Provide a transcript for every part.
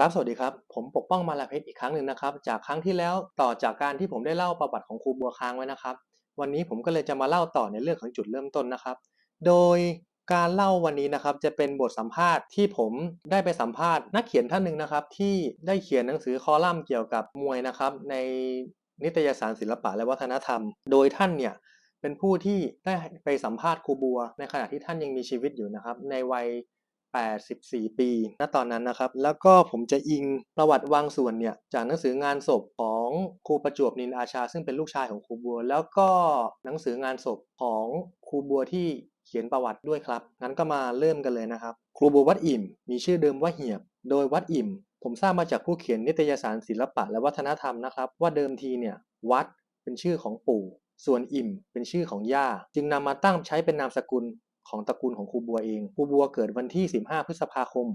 ครับ สวัสดีครับ ผมปกป้องมาลาเพชรอีกครั้งหนึ่งนะครับ จากครั้งที่แล้วต่อจากการที่ผมได้เล่าประวัติของครูบัวค้างไว้นะครับ วันนี้ผมก็เลยจะมาเล่าต่อในเรื่องของจุดเริ่มต้นนะครับ โดยการเล่าวันนี้นะครับจะเป็นบทสัมภาษณ์ที่ผมได้ไปสัมภาษณ์นักเขียนท่านหนึ่งนะครับ ที่ได้เขียนหนังสือคอลัมน์เกี่ยวกับมวยนะครับ ในนิตยสารศิลปะและวัฒนธรรม โดยท่านเนี่ยเป็นผู้ที่ได้ไปสัมภาษณ์ครูบัว ในขณะที่ท่านยังมีชีวิตอยู่นะครับ ในวัย 84 ปี ณ ตอนนั้นนะครับ แล้วก็ผมจะอิงประวัติวางส่วนเนี่ย จากหนังสืองานศพของครูประจวบนินอาชา ซึ่งเป็นลูกชายของครูบัว แล้วก็หนังสืองานศพของครูบัวที่เขียนประวัติด้วยครับ งั้นก็มาเริ่มกันเลยนะครับ ครูบัววัดอิ่ม มีชื่อเดิมว่าเหียบ โดยวัดอิ่ม ผมทราบมาจากผู้เขียนนิตยสารศิลปะและวัฒนธรรมนะครับ ว่าเดิมทีเนี่ย วัดเป็นชื่อของปู่ ส่วนอิ่ม เป็นชื่อของย่า จึงนำมาตั้งใช้เป็นนามสกุล ของตระกูลของครูบัวเอง ครูบัวเกิดวันที่ 15 พฤษภาคม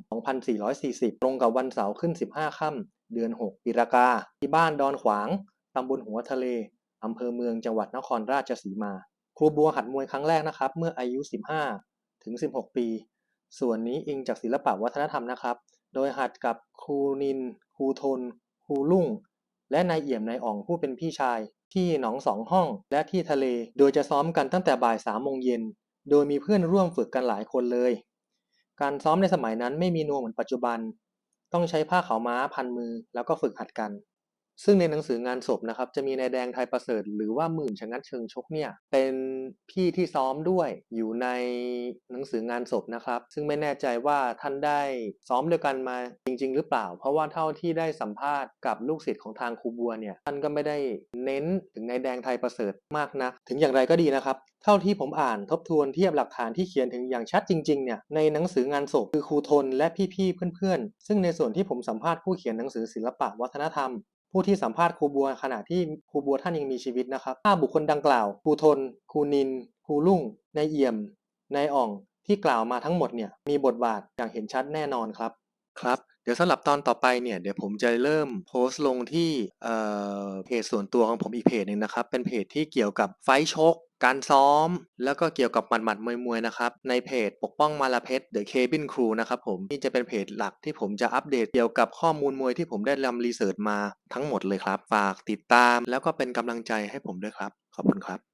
2440 ตรงกับวันเสาร์ขึ้น 15 ค่ำเดือน 6 ปีรากา ที่บ้านดอนขวาง ตำบลหัวทะเล อำเภอเมืองจังหวัดนครราชสีมา ครูบัวหัดมวยครั้งแรกนะครับ เมื่ออายุ 15 ถึง 16 ปี ส่วนนี้อิงจากศิลปะวัฒนธรรมนะครับ โดยหัดกับครูนิน ครูทน ครูลุ่ง และนายเอี่ยมนายอ่องผู้เป็นพี่ชายที่หนองสองห้องและที่ทะเล โดยจะซ้อมกันตั้งแต่บ่ายสามโมงเย็น โดยมีเพื่อนร่วมฝึกกันหลายคนเลย การซ้อมในสมัยนั้นไม่มีนวมเหมือนปัจจุบัน ต้องใช้ผ้าขาวม้าพันมือแล้วก็ฝึกหัดกัน ซึ่งในหนังสืองานศพนะครับจะมีนายแดงไทยประเสริฐ หรือว่าหมื่นชะงัดเชิงชกเนี่ยเป็น พี่ที่ซ้อมด้วยอยู่ในหนังสืองานศพนะครับ ซึ่งไม่แน่ใจว่าท่านได้ซ้อมด้วยกันมาจริง ๆ หรือเปล่า เพราะว่าเท่าที่ได้สัมภาษณ์กับลูกศิษย์ของทางครูบัวเนี่ยท่านก็ไม่ได้เน้นถึงนายแดงไทยประเสริฐมากนัก ถึงอย่างไรก็ดีนะครับ เท่าที่ผมอ่านทบทวนเทียบหลักฐานที่เขียนถึงอย่างชัดจริงๆเนี่ยในหนังสืองานศพคือครูทนและพี่ๆเพื่อนๆ ซึ่งในส่วนที่ผมสัมภาษณ์ผู้เขียนหนังสือศิลปะวัฒนธรรม ผู้ที่สัมภาษณ์ครูบัวขณะที่ครูบัวท่านยังมีชีวิตนะครับห้าบุคคลดังกล่าวครูทนครูนินครูลุ่งนายเอี่ยมนายอ่องที่กล่าวมาทั้งหมดเนี่ยมีบทบาทอย่างเห็นชัดแน่นอนครับ ครับ เดี๋ยวสำหรับตอนต่อไปเนี่ย เดี๋ยวผมจะเริ่มโพสต์ลงที่เอ่อเพจส่วนตัวของผมอีกเพจหนึ่งนะครับ เป็นเพจที่เกี่ยวกับไฟท์ชก การซ้อม แล้วก็เกี่ยวกับหมัดหมัดมวยมวยนะครับ ในเพจปกป้องมาลาเพชร The Cabin Crew นะครับผมนี่จะเป็นเพจหลักที่ผมจะอัปเดตเกี่ยวกับข้อมูลมวยที่ผมได้ทำรีเสิร์ชมาทั้งหมดเลยครับ ฝากติดตามแล้วก็เป็นกำลังใจให้ผมด้วยครับ ขอบคุณครับ